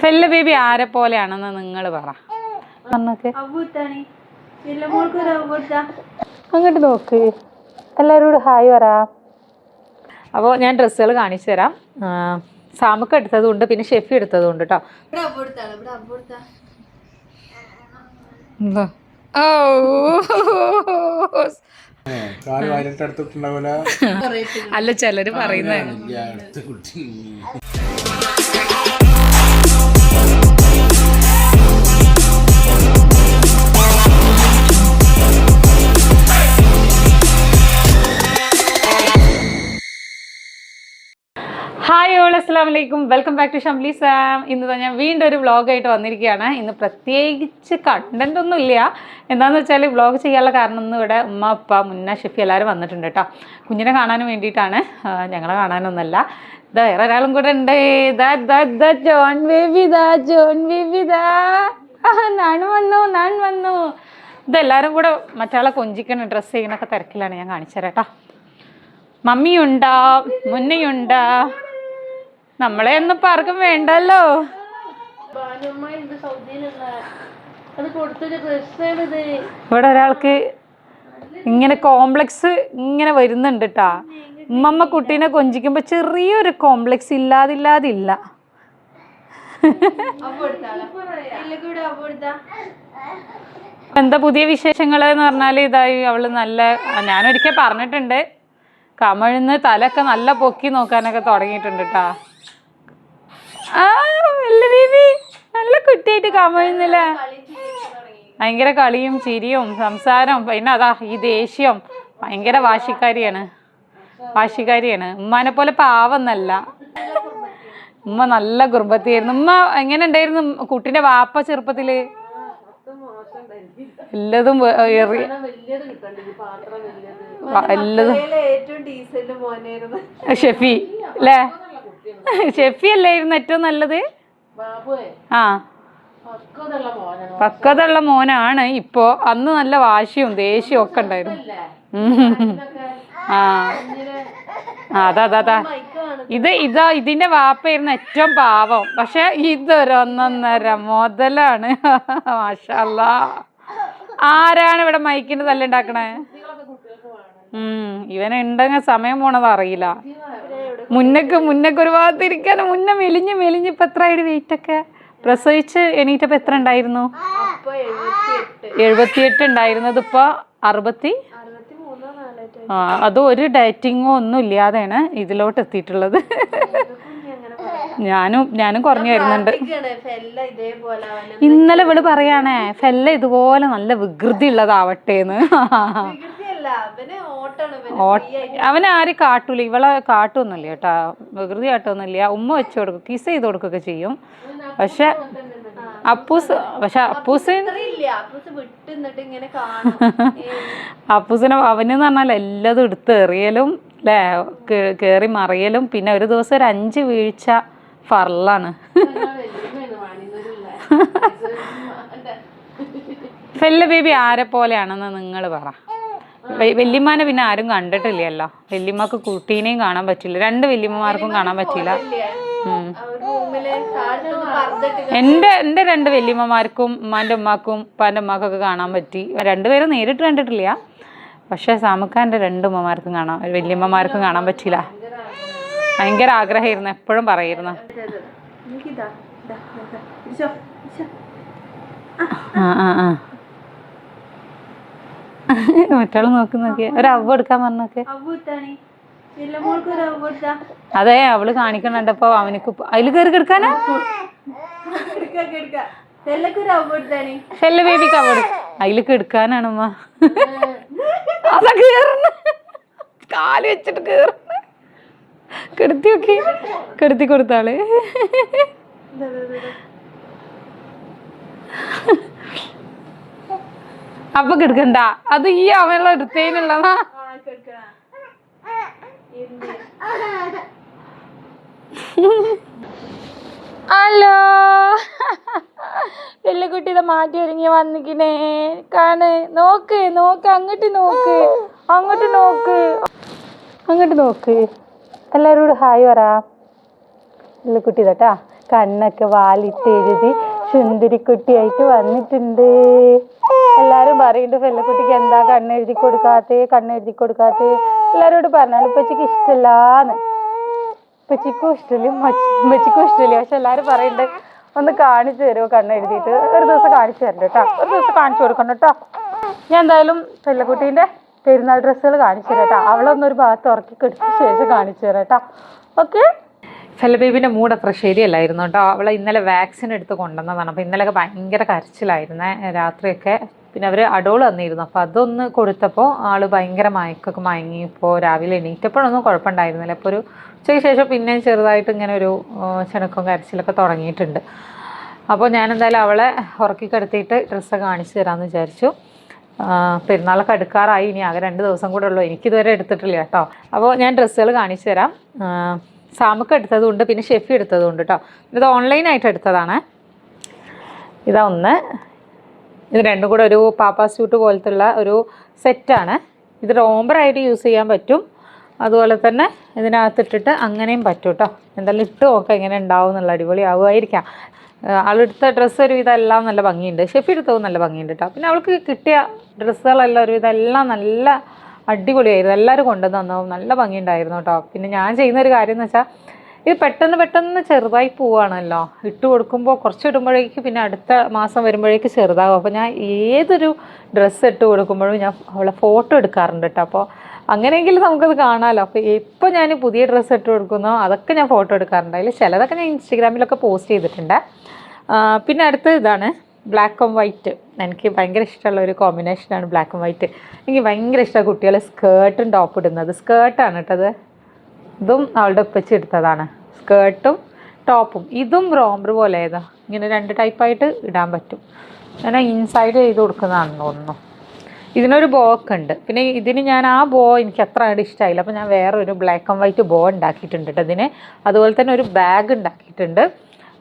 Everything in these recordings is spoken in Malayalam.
ഫെല്ല ബേബി ആരെ പോലെയാണെന്ന് നിങ്ങൾ പറ. അങ്ങോട്ട് നോക്ക്. എല്ലാരോട് ഹായ് പറ. അപ്പോൾ ഞാൻ ഡ്രസ്സുകൾ കാണിച്ചു തരാം. സാമുക്ക് എടുത്തതുണ്ട് പിന്നെ ഷെഫി എടുത്തതുണ്ട് കേട്ടോ ഓ അല്ല ചിലര് പറയുന്നത് ഹായ് ഓൾ അസ്സാം വലൈക്കും welcome back to Shamli Sam ഇന്ന് ഞാൻ വീണ്ടും ഒരു വ്ളോഗായിട്ട് വന്നിരിക്കുകയാണ്. ഇന്ന് പ്രത്യേകിച്ച് കണ്ടന്റ് ഒന്നും ഇല്ല. എന്താണെന്ന് വെച്ചാൽ വ്ളോഗ് ചെയ്യാനുള്ള കാരണം ഒന്നും ഇവിടെ ഉമ്മ അപ്പ മുന്ന ഷെഫി എല്ലാവരും വന്നിട്ടുണ്ട് കേട്ടോ കുഞ്ഞിനെ കാണാനും വേണ്ടിയിട്ടാണ്. ഞങ്ങളെ കാണാനൊന്നല്ല. ഇതാ വേറെ ഒരാളും കൂടെ ഉണ്ട്. ദാ ദാ ജോൺ ബേബി ദാ ജോൺ ബേബി ദാ. വന്നു നാൺ വന്നു. ഇതെല്ലാവരും കൂടെ മറ്റാളെ കൊഞ്ചിക്കണ ഡ്രസ്സ് ചെയ്യണൊക്കെ തിരക്കിലാണ് ഞാൻ കാണിച്ചു തരാം കേട്ടോ മമ്മിയുണ്ടാ? മുന്നയുണ്ടാ? നമ്മളെ ഒന്നും ഇപ്പൊ ആർക്കും വേണ്ടല്ലോ. ഇവിടെ ഒരാൾക്ക് ഇങ്ങനെ കോംപ്ലക്സ് ഇങ്ങനെ വരുന്നുണ്ട് കേട്ടാ ഉമ്മമ്മ കുട്ടീനെ കൊഞ്ചിക്കുമ്പോ ചെറിയൊരു കോംപ്ലക്സ് ഇല്ലാതില്ലാതില്ല. എന്താ പുതിയ വിശേഷങ്ങൾ എന്ന് പറഞ്ഞാൽ ഇതായി അവൾ നല്ല ഞാനൊരിക്കൽ പറഞ്ഞിട്ടുണ്ട്. കമഴ്ന്ന് തലൊക്കെ നല്ല പൊക്കി നോക്കാനൊക്കെ തുടങ്ങിയിട്ടുണ്ട് കേട്ടാ ആ ബേബി നല്ല കുട്ടിയായിട്ട് ഭയങ്കര കളിയും ചിരിയും സംസാരം പിന്നെ അതാ ഈ ദേഷ്യം. ഭയങ്കര വാശിക്കാരിയാണ്. വാശിക്കാരിയാണ്. ഉമ്മാനെ പോലെ പാവന്നല്ല. ഉമ്മ നല്ല കുറുമ്പത്തിയായിരുന്നു. ഉമ്മ എങ്ങനെ ഉണ്ടായിരുന്നു? കുട്ടിന്റെ വാപ്പ ചെറുപ്പത്തിൽ? എല്ലതും എല്ലതും. ഷെഫി അല്ലേ ഷെഫി അല്ലായിരുന്നു ഏറ്റവും നല്ലത്? ആ. പക്വതുള്ള മോനാണ് ഇപ്പോ അന്ന് നല്ല വാശിയും ദേഷ്യവും ഒക്കെ ഉണ്ടായിരുന്നു. ആ. അതാ ഇത് ഇതാ ഇതിന്റെ വാപ്പയായിരുന്നു ഏറ്റവും പാവം. പക്ഷെ ഇതൊരൊന്നൊന്നര മുതലാണ്. മാഷല്ല. ആരാണ് ഇവിടെ മൈക്കിന്റെ തല്ലുണ്ടാക്കണേ ഉം. ഇവനുണ്ടെങ്കിൽ സമയം പോണത് അറിയില്ല. മുന്നക്ക് മുന്നക്ക് ഒരു ഭാഗത്തിരിക്കാൻ മുന്നേ മെലിഞ്ഞ് മെലിഞ്ഞ് ഇപ്പൊ എത്ര ആയിട്ട് വെയിറ്റ് ഒക്കെ? പ്രസവിച്ച് എണീറ്റപ്പോ എത്ര ഉണ്ടായിരുന്നു? എഴുപത്തിയെട്ട്. ഉണ്ടായിരുന്നത് ഇപ്പൊ അറുപത്തി? ആ അത് ഒരു ഡയറ്റിങ്ങോ ഒന്നും ഇല്ലാതെയാണ് ഇതിലോട്ട് എത്തിയിട്ടുള്ളത്. ഞാനും ഞാനും കുറഞ്ഞു വരുന്നുണ്ട്. ഇന്നലെ ഇവൾ പറയാണേ ഫെല്ല ഇതുപോലെ നല്ല വികൃതി ഉള്ളതാവട്ടേന്ന് വികൃതിയല്ല അവന് ആരും കാട്ടൂല? ഇവളെ കാട്ടൊന്നുമില്ല കേട്ടാ. വികൃതി കാട്ടൊന്നുമില്ല. ഉമ്മ വെച്ച് കൊടുക്കും കിസ് ചെയ്ത് കൊടുക്കുകയൊക്കെ ചെയ്യും. പക്ഷെ അപ്പൂസ് പക്ഷെ അപ്പൂസ് ഇല്ല അപ്പുറത്ത് വിട്ട് ഇങ്ങനെ കാണും. ഏയ്. അപ്പൂസിനെ അവനെന്ന് പറഞ്ഞാൽ എല്ലാതും എടുത്ത് എറിയലും അല്ലേ കയറി മറിയലും. പിന്നെ ഒരു ദിവസം ഒരു അഞ്ച് വീഴ്ച ഫറലാണ്. ഫെല്ല ബേബി ആരെ പോലെയാണെന്ന് നിങ്ങൾ പറ. വല്യമ്മാനെ പിന്നെ ആരും കണ്ടിട്ടില്ലല്ലോ. വല്യമ്മക്ക് കുട്ടീനെയും കാണാൻ പറ്റില്ല. രണ്ട് വല്യമ്മമാർക്കും കാണാൻ പറ്റില്ല. എന്റെ എന്റെ രണ്ട് വല്യമ്മമാർക്കും ഉമ്മാന്റെ ഉമ്മാക്കും ഉപ്പാന്റെ ഉമ്മാക്കൊക്കെ കാണാൻ പറ്റി. രണ്ടുപേരും നേരിട്ട് കണ്ടിട്ടില്ല. പക്ഷേ സാമുക്കാന്റെ രണ്ട് ഉമ്മമാർക്കും കാണാം വല്യമ്മമാർക്കും കാണാൻ പറ്റില്ല. ഭയങ്കര ആഗ്രഹമായിരുന്നു എപ്പോഴും പറയായിരുന്നു ഇരിച്ചോ. ആ ആ ആ. മറ്റാൾ നോക്കി നോക്കിയ ഒരു അവ എടുക്കാൻ പറഞ്ഞൊക്കെ. അതെ അവൾ കാണിക്കണ്ടപ്പോ അവനക്ക് അതിൽ കയറി കിടക്കാനാ? ഷെല്ല ബേബിക്ക് അവ അതിൽ കിടക്കാനാണ് ഉമ്മ. അതാ കേറുന്നു. കാൽ വെച്ചിട്ട് കേറുന്നു. കെടുത്തി നോക്കി. കെടുത്തി കൊടുത്താൾ. അപ്പൊ കിടക്കണ്ട. അത് ഈ അവനുള്ള എടുത്തേനുള്ളതാ ഹലോ. വെള്ളക്കുട്ടി ഇത് മാറ്റി ഒരുങ്ങി വന്നിക്കണേ കാണ് നോക്ക് നോക്ക് അങ്ങോട്ട് നോക്ക്. അങ്ങോട്ട് നോക്ക്. അങ്ങോട്ട് നോക്ക്. എല്ലാവരും കൂടെ ഹായ് പറ. വെള്ളക്കുട്ടി തട്ടാ കണ്ണൊക്കെ വാലിട്ട് എഴുതി സുന്ദരിക്കുട്ടിയായിട്ട് വന്നിട്ടുണ്ട്. എല്ലാരും പറയുന്നുണ്ട് പെല്ലക്കുട്ടിക്ക് എന്താ കണ്ണെഴുതി കൊടുക്കാത്തേ കണ്ണെഴുതി കൊടുക്കാത്തേ? എല്ലാരോടും പറഞ്ഞാലും ഉപ്പച്ചിക്ക് ഇഷ്ടല്ലാന്ന്. ഉപ്പച്ചിക്കും ഇഷ്ടമില്ല ഉമ്മച്ചിക്കും ഇഷ്ടമില്ല. പക്ഷെ എല്ലാരും പറയുന്നുണ്ട് ഒന്ന് കാണിച്ചു തരുമോ കണ്ണെഴുതിയിട്ട്? ഒരു ദിവസം കാണിച്ചു തരണ്ട കേട്ടോ. ഒരു ദിവസം കാണിച്ചു കൊടുക്കണം കേട്ടോ. ഞാൻ എന്തായാലും പെല്ലക്കുട്ടീന്റെ പെരുന്നാൾ ഡ്രസ്സുകൾ കാണിച്ചു തരാം കേട്ടോ. അവളൊന്നൊരു ഭാഗത്ത് ഉറക്കി കെടുത്ത ശേഷം കാണിച്ചു തരാം കേട്ടോ. ഓക്കെ? ഫെലബേബിന്റെ മൂഡ് അത്ര ശരിയല്ലായിരുന്നു കേട്ടോ. അവളെ ഇന്നലെ വാക്സിൻ എടുത്ത് കൊണ്ടുവന്നതാണ്. അപ്പോൾ ഇന്നലെയൊക്കെ ഭയങ്കര കരച്ചിലായിരുന്നേ രാത്രിയൊക്കെ. പിന്നെ അവർ അടോൾ തന്നിരുന്നു. അപ്പോൾ അതൊന്ന് കൊടുത്തപ്പോൾ ആൾ ഭയങ്കര മയക്കൊക്കെ മയങ്ങി. ഇപ്പോൾ രാവിലെ എണീറ്റപ്പോഴൊന്നും കുഴപ്പമുണ്ടായിരുന്നില്ല. അപ്പോൾ ഒരു ഉച്ചയ്ക്ക് ശേഷം പിന്നെ ചെറുതായിട്ട് ഇങ്ങനെ ഒരു ചെണക്കും കരച്ചിലൊക്കെ തുടങ്ങിയിട്ടുണ്ട്. അപ്പോൾ ഞാൻ എന്തായാലും അവളെ ഉറക്കി കിടത്തിയിട്ട് ഡ്രസ്സ് കാണിച്ചു തരാമെന്ന് വിചാരിച്ചു. പെരുന്നാളൊക്കെ അടുക്കാറായി. ഇനി ആകെ രണ്ട് ദിവസം കൂടെ ഉള്ളൂ. എനിക്കിതുവരെ എടുത്തിട്ടില്ല കേട്ടോ. അപ്പോൾ ഞാൻ ഡ്രസ്സുകൾ കാണിച്ചു തരാം. സാമുക്ക് എടുത്തതുകൊണ്ട് പിന്നെ ഷെഫി എടുത്തതുകൊണ്ട് കേട്ടോ. ഇത് ഓൺലൈനായിട്ട് എടുത്തതാണ്. ഇതാ ഒന്ന്. ഇത് രണ്ടും കൂടെ ഒരു പാപ്പാ സ്യൂട്ട് പോലത്തുള്ള ഒരു സെറ്റാണ്. ഇത് റോംബറായിട്ട് യൂസ് ചെയ്യാൻ പറ്റും. അതുപോലെ തന്നെ ഇതിനകത്തിട്ടിട്ട് അങ്ങനെയും പറ്റും കേട്ടോ എന്തായാലും ഇട്ട് നോക്കാം എങ്ങനെ ഉണ്ടാവും എന്നുള്ള അടിപൊളി ആവുമായിരിക്കാം അവളെടുത്ത ഡ്രസ്സ് ഒരു എല്ലാം നല്ല ഭംഗിയുണ്ട്. ഷെഫി എടുത്തതും നല്ല ഭംഗിയുണ്ട് കേട്ടോ പിന്നെ അവൾക്ക് കിട്ടിയ ഡ്രസ്സുകളെല്ലാം ഒരു എല്ലാം നല്ല അടിപൊളിയായിരുന്നു. എല്ലാവരും കൊണ്ടുവന്നു നല്ല ഭംഗിയുണ്ടായിരുന്നു കേട്ടോ പിന്നെ ഞാൻ ചെയ്യുന്ന ഒരു കാര്യം എന്ന് വെച്ചാൽ ഇത് പെട്ടെന്ന് പെട്ടെന്ന് ചെറുതായി പോവാണല്ലോ. ഇട്ട് കൊടുക്കുമ്പോൾ കുറച്ച് ഇടുമ്പോഴേക്ക് പിന്നെ അടുത്ത മാസം വരുമ്പോഴേക്ക് ചെറുതാകും അപ്പോൾ ഞാൻ ഏതൊരു ഡ്രസ്സ് ഇട്ട് കൊടുക്കുമ്പോഴും ഞാൻ അവളെ ഫോട്ടോ എടുക്കാറുണ്ട് കേട്ടോ അപ്പോൾ അങ്ങനെയെങ്കിലും നമുക്കത് കാണാമല്ലോ അപ്പോൾ ഇപ്പോൾ ഞാൻ പുതിയ ഡ്രസ്സ് ഇട്ട് കൊടുക്കുന്നോ. അതൊക്കെ ഞാൻ ഫോട്ടോ എടുക്കാറുണ്ട്. അതിൽ ചിലതൊക്കെ ഞാൻ ഇൻസ്റ്റഗ്രാമിലൊക്കെ പോസ്റ്റ് ചെയ്തിട്ടുണ്ട്. പിന്നെ അടുത്ത ഇതാണ് ബ്ലാക്ക് ആൻഡ് വൈറ്റ് എനിക്ക് ഭയങ്കര ഇഷ്ടമുള്ള ഒരു കോമ്പിനേഷനാണ് ബ്ലാക്ക് ആൻഡ് വൈറ്റ് എനിക്ക് ഭയങ്കര ഇഷ്ടമാണ് കുട്ടികളെ സ്കേർട്ടും ടോപ്പ് ഇടുന്നത്. സ്കേർട്ടാണ് കേട്ടത് ഇതും അവളുടെ ഉപ്പച്ചി എടുത്തതാണ്. സ്കേർട്ടും ടോപ്പും. ഇതും റോംബർ പോലെ ഏതാ? ഇങ്ങനെ രണ്ട് ടൈപ്പായിട്ട് ഇടാൻ പറ്റും. ഞാൻ ഇൻസൈഡ് ചെയ്ത് കൊടുക്കുന്നതാണെന്ന് തോന്നുന്നു. ഇതിനൊരു ബോ ഒക്കെ ഉണ്ട്. പിന്നെ ഇതിന് ഞാൻ ആ ബോ എനിക്ക് അത്ര അങ്ങോട്ട് ഇഷ്ടമായില്ല അപ്പോൾ ഞാൻ വേറെ ഒരു ബ്ലാക്ക് ആൻഡ് വൈറ്റ് ബോ ഉണ്ടാക്കിയിട്ടുണ്ട് കേട്ടോ ഇതിന്. അതുപോലെ തന്നെ ഒരു ബാഗ് ഉണ്ടാക്കിയിട്ടുണ്ട്.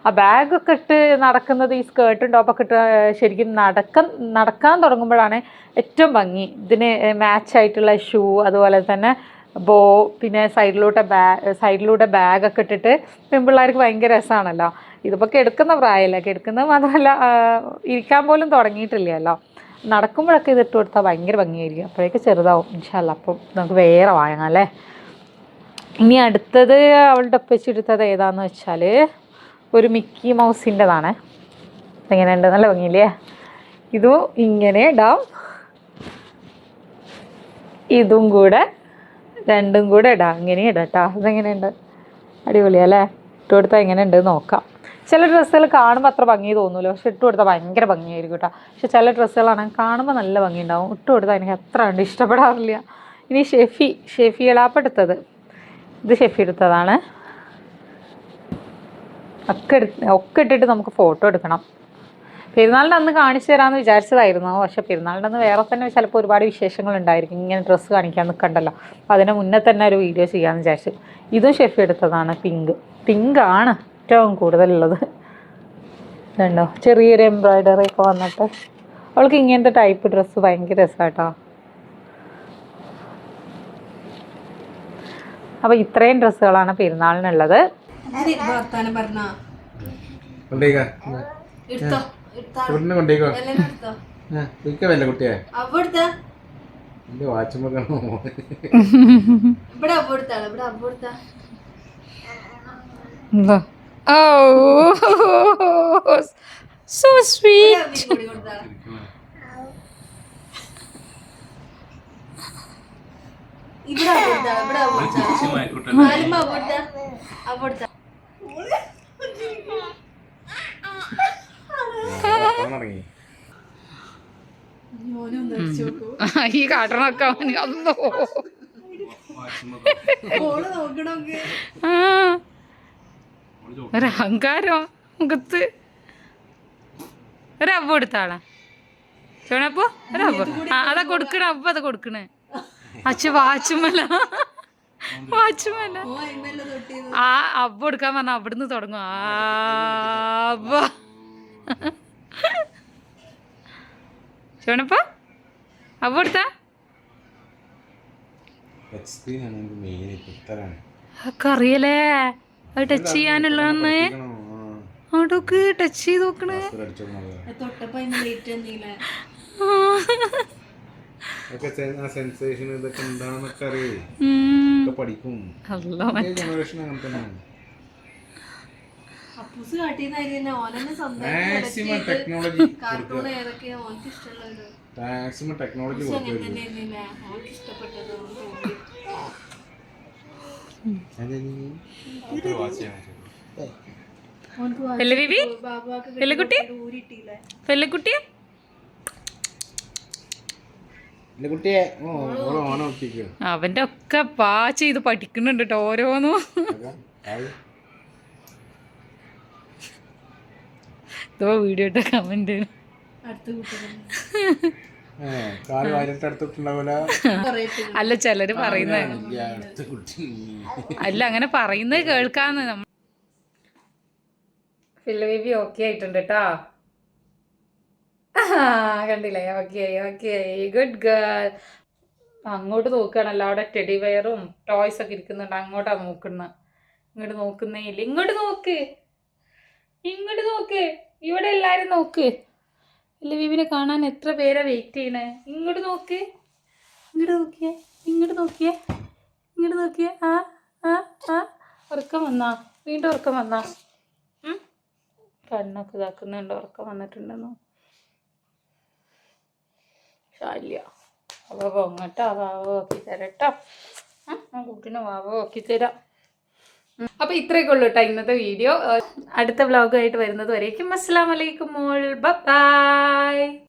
ആ ബാഗൊക്കെ ഇട്ട് നടക്കുന്നത് ഈ സ്കേർട്ടും ടോപ്പൊക്കെ ഇട്ട് ശരിക്കും നടക്കാൻ നടക്കാൻ തുടങ്ങുമ്പോഴാണ് ഏറ്റവും ഭംഗി. ഇതിന് മാച്ചായിട്ടുള്ള ഷൂ അതുപോലെ തന്നെ ബോ പിന്നെ സൈഡിലോട്ട് ബാ സൈഡിലൂടെ ബാഗൊക്കെ ഇട്ടിട്ട് പെൺപിള്ളേർക്ക് ഭയങ്കര രസമാണല്ലോ ഇതിപ്പോൾ എടുക്കുന്ന പ്രായമല്ല എടുക്കുന്നത് മാത്രമല്ല ഇരിക്കാൻ പോലും തുടങ്ങിയിട്ടില്ലല്ലോ. നടക്കുമ്പോഴൊക്കെ ഇത് ഇട്ട് കൊടുത്താൽ ഭയങ്കര ഭംഗിയായിരിക്കും. അപ്പോഴേക്ക് ചെറുതാവും. ഇൻഷാല്ല അപ്പം നമുക്ക് വേറെ വാങ്ങാം അല്ലേ? ഇനി അടുത്തത് അവളുടെ ഒപ്പിച്ചെടുത്തത് ഏതാന്ന് വെച്ചാൽ ഒരു മിക്കി മൗസിന്റെതാണ്. എങ്ങനെയുണ്ട് നല്ല ഭംഗിയില്ലേ? ഇതും ഇങ്ങനെ ഇടാം. ഇതും കൂടെ രണ്ടും കൂടെ ഇടാം. അങ്ങനെ ഇടാം കേട്ടോ അതെങ്ങനെയുണ്ട്? അടിപൊളിയല്ലേ ഇട്ട് കൊടുത്താൽ എങ്ങനെയുണ്ട് നോക്കാം. ചില ഡ്രസ്സുകൾ കാണുമ്പോൾ അത്ര ഭംഗി തോന്നൂല. പക്ഷെ ഇട്ട് കൊടുത്താൽ ഭയങ്കര ഭംഗിയായിരിക്കും കേട്ടോ പക്ഷെ ചില ഡ്രസ്സുകളാണെങ്കിൽ കാണുമ്പോൾ നല്ല ഭംഗി ഉണ്ടാവും ഇട്ട് കൊടുത്താൽ എനിക്ക് അത്ര കണ്ട് ഇഷ്ടപ്പെടാറില്ല. ഇനി ഷെഫി ഷെഫി എളാപ്പ് എടുത്തത്. ഇത് ഷെഫി എടുത്തതാണ്. ഒക്കെ എടുത്ത് ഒക്കെ ഇട്ടിട്ട് നമുക്ക് ഫോട്ടോ എടുക്കണം. പെരുന്നാളിന്റെ അന്ന് കാണിച്ചു തരാമെന്ന് വിചാരിച്ചതായിരുന്നു. പക്ഷെ പെരുന്നാളിന്റെ അന്ന് വേറെ തന്നെ ചിലപ്പോൾ ഒരുപാട് വിശേഷങ്ങൾ ഉണ്ടായിരിക്കും ഇങ്ങനെ ഡ്രസ്സ് കാണിക്കാൻ നിൽക്കണ്ടല്ലോ. അപ്പോൾ അതിന് മുന്നേ തന്നെ ഒരു വീഡിയോ ചെയ്യാമെന്ന് വിചാരിച്ചു. ഇതും ഷെഫി എടുത്തതാണ് പിങ്ക്. പിങ്ക് ആണ് ഏറ്റവും കൂടുതലുള്ളത്. ഇതുണ്ടോ ചെറിയൊരു എംബ്രോയ്ഡറി ഒക്കെ വന്നിട്ട്. അവൾക്ക് ഇങ്ങനത്തെ ടൈപ്പ് ഡ്രസ്സ് ഭയങ്കര രസമാട്ടോ അപ്പോൾ ഇത്രയും ഡ്രസ്സുകളാണ് പെരുന്നാളിനുള്ളത്. വർത്താനം പറഞ്ഞ. എടുത്തോ. ഇവിടുന്ന് കൊണ്ടേക്കോ. ഇരിക്ക വല്ല കുട്ടിയെ? എന്റെ വാച്ചുമ്പോ എന്താ? ഓ സോ സ്വീറ്റ് ഇവിടെ അവ എടുത്താ? ഇവിടെ അവ എടുത്താ നാലുമ്പോ അവ എടുത്താ അവ എടുത്താ തുടങ്ങി. ഈ കാട്ടണൊക്കെ അവന് അതോ ഓൾ നോക്കണോക്ക്. ആ ഒരു അഹങ്കാരോ മുഖത്ത്. ഒരവ കൊടുത്താളാ ചോണപ്പോ ഒരവ ആ അതാ കൊടുക്കണ അവ അതാ കൊടുക്കണേ. അച്ഛ വാച്ചുമല. വാച്ചുമല. ഓ അയിമല്ല തൊട്ടി ആ അവ കൊടുക്കാൻ പറഞ്ഞ അവിടുന്ന് തുടങ്ങും. ആ ചോണപ്പോ ഒക്കെ അറിയലേ അത് ടച്ച് ചെയ്യാനുള്ളതെന്ന്? ടച്ച് ചെയ്ത് നോക്കണേ. സെൻസേഷൻ ഇതൊക്കെ എന്താണെന്നൊക്കെ അറിയേ. ഒക്കെ പഠിക്കും. ജനറേഷൻ അങ്ങനെ തന്നെയാണ് കാട്ടിയെന്ന് തന്നെ മാക്സിമം സ്വന്തം ടെക്നോളജി കാർട്ടൂൺ ഏതൊക്കെയാ ഓനക്ക് ഇഷ്ടമുള്ളത്? മാക്സിമം ടെക്നോളജി ഓനക്ക് ഇഷ്ടപ്പെട്ടത് അവന്റെ ഒക്കെ പാ ചെയ്ത് പഠിക്കുന്നുണ്ട് കേട്ടോ ഓരോന്നും. ഇതോ വീഡിയോ ഇട്ട കമന്റ് അല്ല ചിലര് പറയുന്ന അടുത്ത കുട്ടി അല്ല അങ്ങനെ പറയുന്നത് കേൾക്കാന്ന് നമ്മ ഫില്ല ബേബി ഓക്കെ ആയിട്ടുണ്ട് കേട്ടോ കണ്ടില്ലേ? ഓക്കെ ആയി ഓക്കെ ആയി. ഗുഡ് ഗേൾ അങ്ങോട്ട് നോക്കുകയാണല്ലോ. അവിടെ ടെഡി വെയറും ടോയ്സ് ഒക്കെ ഇരിക്കുന്നുണ്ട്. അങ്ങോട്ടാ നോക്കുന്നത്. ഇങ്ങോട്ട് നോക്കുന്നേ ഇല്ല. ഇങ്ങോട്ട് നോക്ക്. ഇങ്ങോട്ട് നോക്ക്. ഇവിടെ എല്ലാവരും നോക്ക്. ബീബിനെ കാണാൻ എത്ര പേരാ വെയിറ്റ് ചെയ്യണേ? ഇങ്ങോട്ട് നോക്ക്. ഇങ്ങോട്ട് നോക്കിയേ. ഇങ്ങോട്ട് നോക്കിയേ. ഇങ്ങോട്ട് നോക്കിയേ. ആ ആ ആ. ഉറക്കം വന്നാ. വീണ്ടും ഉറക്കം വന്നാ? കണ്ണൊക്കെ ഇതാക്കുന്നുണ്ട്. ഉറക്കം വന്നിട്ടുണ്ടെന്നോ. ശല്യ. അവ പൊങ്ങട്ടോ. വാവ ആക്കി തരട്ടോ ആ കുട്ടീനെ വാവ ആക്കി തരാം. അപ്പൊ ഇത്രയൊക്കെ ഉള്ളൂ കേട്ടോ ഇന്നത്തെ വീഡിയോ. അടുത്ത വ്ലോഗായിട്ട് വരുന്നത് വരേക്കും. അസ്സാം വലൈക്കും മോൾ. ബൈ